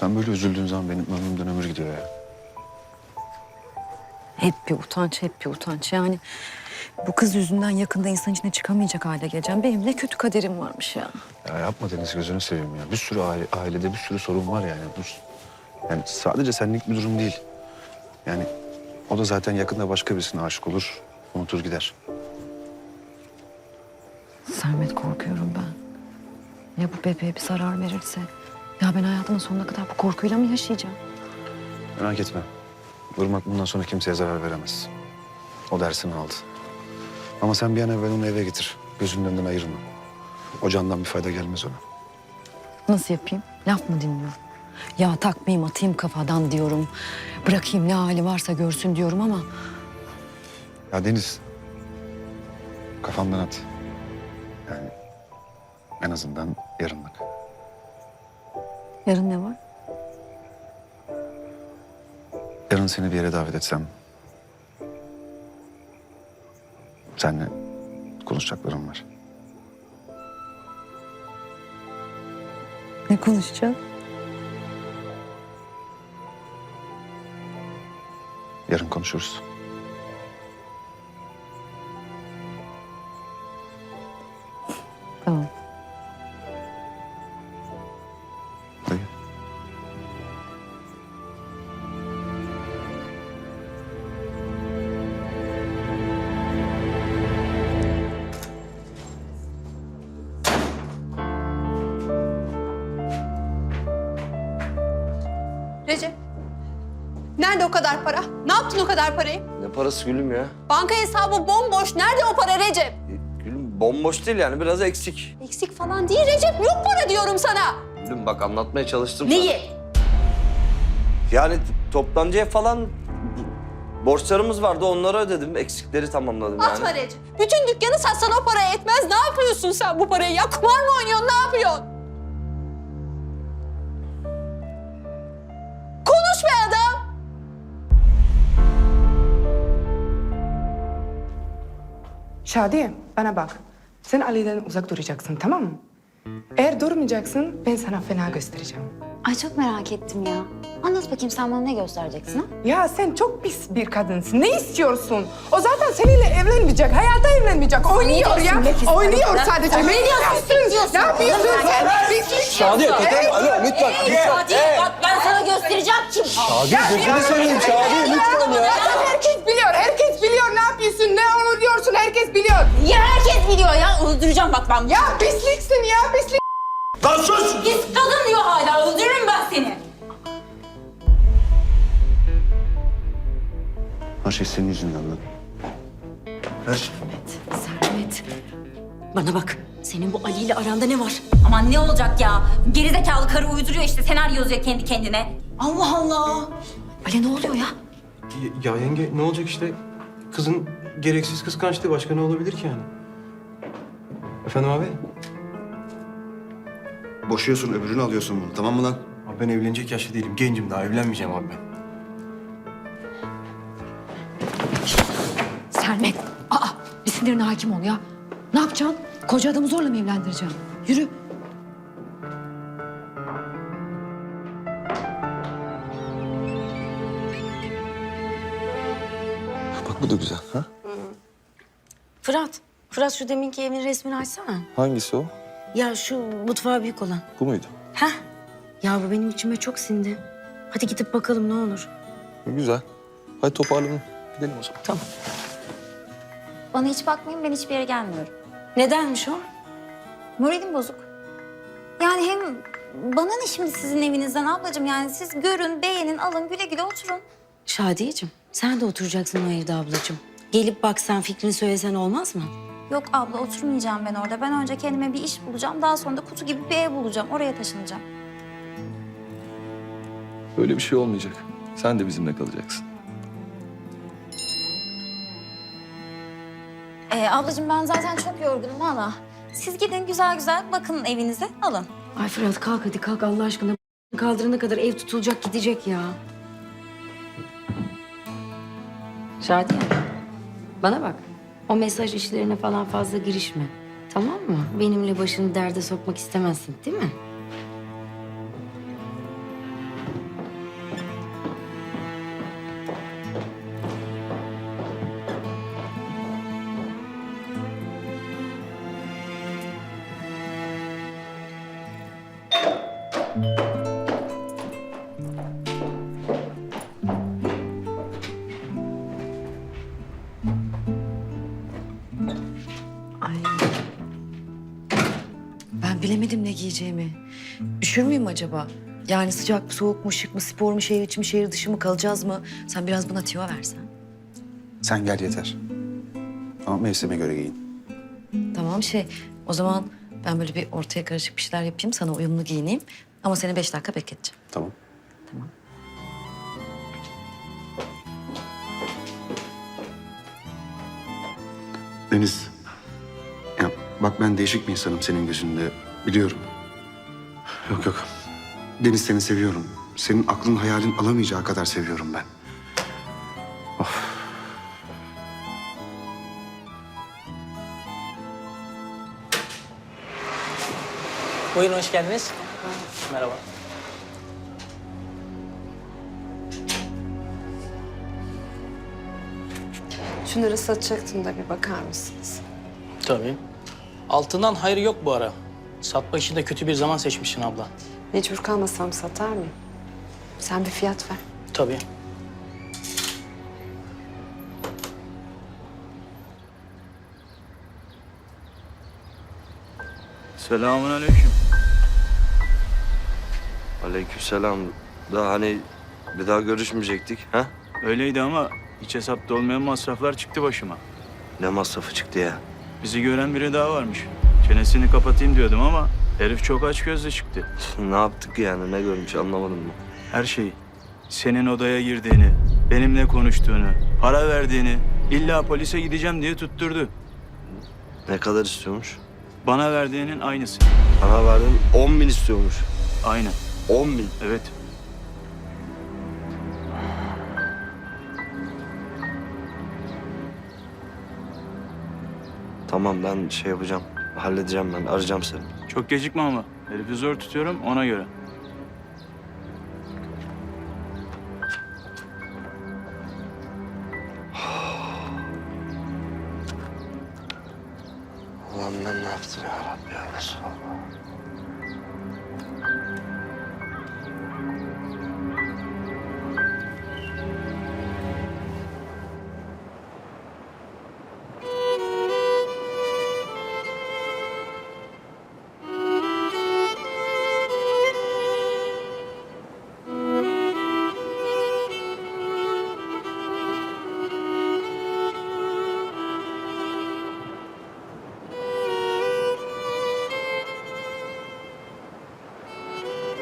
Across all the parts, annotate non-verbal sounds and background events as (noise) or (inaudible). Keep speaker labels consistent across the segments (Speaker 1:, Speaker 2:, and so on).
Speaker 1: Sen böyle üzüldüğün zaman benim ömrümden ömür gidiyor ya.
Speaker 2: Hep bir utanç, hep bir utanç. Yani bu kız yüzünden yakında insan içine çıkamayacak hale geleceğim. Benim ne kötü kaderim varmış ya.
Speaker 1: Ya yapma Deniz gözünü seveyim ya. Bir sürü aile, ailede bir sürü sorun var yani. Bu, yani sadece senlik bir durum değil. Yani o da zaten yakında başka birisine aşık olur. Unutur gider.
Speaker 2: Sermet korkuyorum ben. Ya bu bebeğe bir zarar verirse? Ya ben hayatımın sonuna kadar bu korkuyla mı yaşayacağım?
Speaker 1: Merak etme. Irmak bundan sonra kimseye zarar veremez. O dersini aldı. Ama sen bir an evvel onu eve getir. Gözünün önünden ayırma. O candan bir fayda gelmez ona.
Speaker 2: Nasıl yapayım? Laf mı dinliyorum? Ya takmayayım atayım kafadan diyorum. Bırakayım ne hali varsa görsün diyorum ama...
Speaker 1: Ya Deniz, kafamdan at. Yani en azından yarınlık.
Speaker 2: Yarın ne var?
Speaker 1: Yarın seni bir yere davet etsem... Seninle konuşacaklarım var.
Speaker 2: Ne konuşacağız?
Speaker 1: Yarın konuşuruz.
Speaker 3: O kadar para? Ne yaptın o kadar parayı?
Speaker 4: Ne parası gülüm ya?
Speaker 3: Banka hesabı bomboş. Nerede o para Recep?
Speaker 4: E, Gülüm bomboş değil yani biraz eksik.
Speaker 3: Eksik falan değil Recep. Yok para diyorum sana.
Speaker 4: Gülüm bak anlatmaya çalıştım sana.
Speaker 3: Neyi?
Speaker 4: Yani t- toptancıya falan borçlarımız vardı onları ödedim. Eksikleri tamamladım yani.
Speaker 3: Atma Recep. Bütün dükkanı satsan o para etmez. Ne yapıyorsun sen bu parayı? Ya kumar mı oynuyorsun? Ne yapıyorsun?
Speaker 5: Şadiye bana bak. Sen Ali'den uzak duracaksın tamam mı? Eğer durmayacaksın ben sana fena göstereceğim.
Speaker 6: Ay çok merak ettim ya. Anlat bakayım sen bana ne göstereceksin ha?
Speaker 5: Ya sen çok pis bir kadınsın. Ne istiyorsun? O zaten seninle evlenmeyecek. Hayatta evlenmeyecek. Oynuyor ya. Oynuyor sadece. Ne yapıyorsun? Ne yapıyorsun sen?
Speaker 4: Şadiye yeter. Alo lütfen.
Speaker 6: Hadi bak ben sana göstereceğim kim.
Speaker 4: Şadiye gözünü seveyim Şadiye lütfen ya.
Speaker 5: Herkes biliyor. Herkes biliyor ne yapıyorsun. Ne oluyorsun herkes biliyor.
Speaker 6: Ya herkes biliyor ya. Öldüreceğim bak ben.
Speaker 5: Ya pisliksin ya pislik.
Speaker 4: Lan sus!
Speaker 6: Pis kadın diyor hala. Öldürürüm ben seni.
Speaker 1: Her şey senin yüzünden lan. Her
Speaker 6: Sermet. Bana bak. Senin bu Ali ile aranda ne var? Aman ne olacak ya? Gerizekalı karı uyduruyor işte. Senaryo yazıyor kendi kendine. Allah Allah.
Speaker 2: Ali ne oluyor ya?
Speaker 7: Ya yenge ne olacak işte? Kızın gereksiz kıskançlığı başka ne olabilir ki yani? Efendim abi?
Speaker 1: Boşuyorsun, öbürünü alıyorsun bunu. Tamam mı lan?
Speaker 7: Abi ben evlenecek yaşta değilim. Gencim daha evlenmeyeceğim abi ben.
Speaker 2: Sermet. Aa bir sinirine hakim ol ya. Ne yapacaksın? Koca adamı zorla mı evlendireceksin? Yürü.
Speaker 8: Bak bu da güzel. Ha?
Speaker 6: Fırat. Şu deminki evin resmini açsana.
Speaker 8: Hangisi o?
Speaker 6: Ya şu mutfağı büyük olan.
Speaker 8: Bu muydu?
Speaker 6: Heh. Ya bu benim içime çok sindi. Hadi gidip bakalım ne olur.
Speaker 8: Güzel. Hadi toparlanın. Gidelim o zaman.
Speaker 6: Tamam.
Speaker 9: Bana hiç bakmayın ben hiçbir yere gelmiyorum.
Speaker 6: Nedenmiş o?
Speaker 9: Moralim bozuk. Yani hem bana ne şimdi sizin evinizden ablacığım yani siz görün, beğenin, alın güle güle oturun.
Speaker 6: Şadiyeciğim sen de oturacaksın o evde ablacığım. Gelip baksan fikrini söylesen olmaz mı?
Speaker 9: Yok abla oturmayacağım ben orada. Ben önce kendime bir iş bulacağım. Daha sonra da kutu gibi bir ev bulacağım. Oraya taşınacağım.
Speaker 8: Öyle bir şey olmayacak. Sen de bizimle kalacaksın.
Speaker 9: Ee, ablacığım ben zaten çok yorgunum valla. Siz gidin güzel güzel bakın evinize alın.
Speaker 6: Ay Fırat kalk hadi kalk Allah aşkına. Kaldırana kadar ev tutulacak gidecek ya. Şadiye bana bak. O mesaj işlerine falan fazla girişme. Tamam mı? Benimle başını derde sokmak istemezsin değil mi?
Speaker 2: Giyeceğimi. Üşür müyüm acaba? Yani sıcak mı, soğuk mu, şık mı, spor mu, şehir içi mi, şehir dışı mı, kalacağız mı? Sen biraz bana tüyo versen.
Speaker 1: Sen gel yeter. Ama mevsime göre giyin.
Speaker 2: Tamam şey, o zaman ben böyle bir ortaya karışık bir şeyler yapayım, sana uyumlu giyineyim. Ama seni beş dakika bekleteceğim.
Speaker 1: Tamam. Deniz. Ya bak ben değişik bir insanım senin gözünde. Biliyorum. Yok yok. Deniz seni seviyorum. Senin aklın hayalin alamayacağı kadar seviyorum ben.
Speaker 10: Buyurun hoş geldiniz. Merhaba.
Speaker 11: Şunları satacaktım da bir bakar mısınız?
Speaker 10: Tabii. Altından hayır yok bu ara. Satmak için de kötü bir zaman seçmişsin abla.
Speaker 11: Mecbur kalmasam satar mıyım? Sen bir fiyat ver.
Speaker 10: Tabii.
Speaker 4: Selamun aleyküm. Aleykümselam. Da hani bir daha görüşmeyecektik ha?
Speaker 12: Öyleydi ama hiç hesapta olmayan masraflar çıktı başıma.
Speaker 4: Ne masrafı çıktı ya?
Speaker 12: Bizi gören biri daha varmış. Çenesini kapatayım diyordum ama herif çok aç gözlü çıktı. (laughs)
Speaker 4: ne yaptık yani ne görmüş anlamadım mı?
Speaker 12: Her şeyi. Senin odaya girdiğini, benimle konuştuğunu, para verdiğini, illa polise gideceğim diye tutturdu.
Speaker 4: Ne kadar istiyormuş?
Speaker 12: Bana verdiğinin aynısı.
Speaker 4: Bana verdin 10 bin istiyormuş.
Speaker 12: Aynen.
Speaker 4: 10 bin.
Speaker 12: Evet.
Speaker 4: Tamam ben şey yapacağım. Halledeceğim ben. Arayacağım seni.
Speaker 12: Çok gecikme ama. Herifi zor tutuyorum ona göre.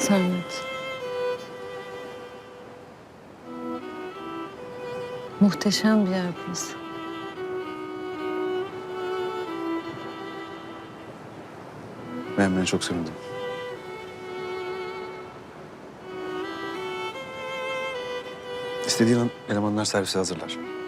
Speaker 2: Sermet. Muhteşem bir yer burası.
Speaker 1: Beğenmene çok sevindim. İstediğin an elemanlar servise hazırlar.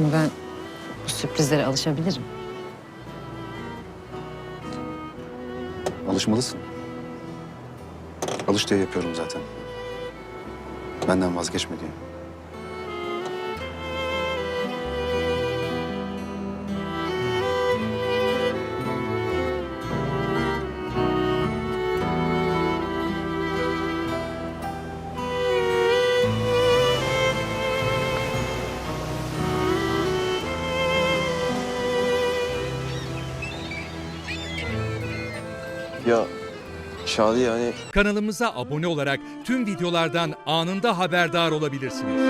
Speaker 2: Ama ben bu sürprizlere alışabilirim.
Speaker 1: Alışmalısın. Alış diye yapıyorum zaten. Benden vazgeçme diye.
Speaker 8: Şadi yani
Speaker 13: Kanalımıza abone olarak tüm videolardan anında haberdar olabilirsiniz.